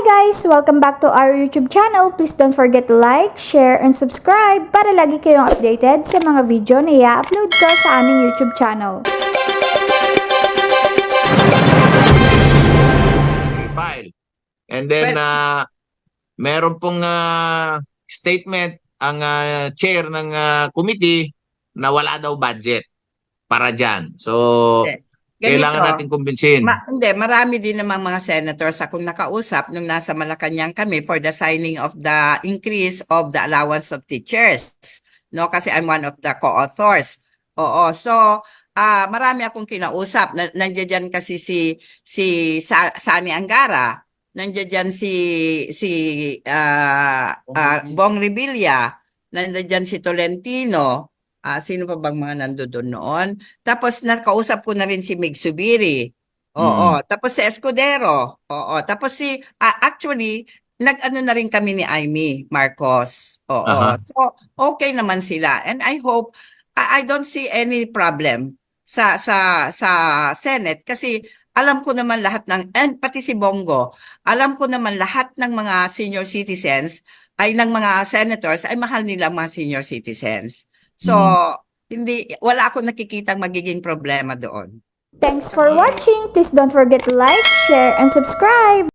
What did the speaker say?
guys! Welcome back to our YouTube channel. Please don't forget to like, share, and subscribe para lagi kayong updated sa mga video na i-upload ko sa aming YouTube channel. file. And then, uh, meron pong uh, statement ang uh, chair ng uh, committee na wala daw budget para dyan. So, Okay. Kailangan natin kumbinsin. Ma- hindi, marami din namang mga senators akong nakausap nung nasa Malacanang kami for the signing of the increase of the allowance of teachers. No, kasi I'm one of the co-authors. Oo, so ah marami akong kinausap. Na, nandiyan dyan kasi si si Sa, Sani Angara, nandiyan dyan si si ah ah, Bong Revilla, nandiyan dyan si Tolentino, Ah, sino pa bang mga nandoon noon? Tapos nakausap ko na rin si Mig Subiri. Oo. Tapos si Escudero. Oo. Tapos si, ah, actually, nag-ano na rin kami ni Amy Marcos. Oo. Aha. So, okay naman sila. And I hope, I, I don't see any problem sa sa sa Senate kasi alam ko naman lahat ng and pati si Bongo alam ko naman lahat ng mga senior citizens ay ng mga senators ay mahal nila mga senior citizens so hindi wala akong nakikitang magiging problema doon Thanks for watching! Please don't forget to like, share, and subscribe!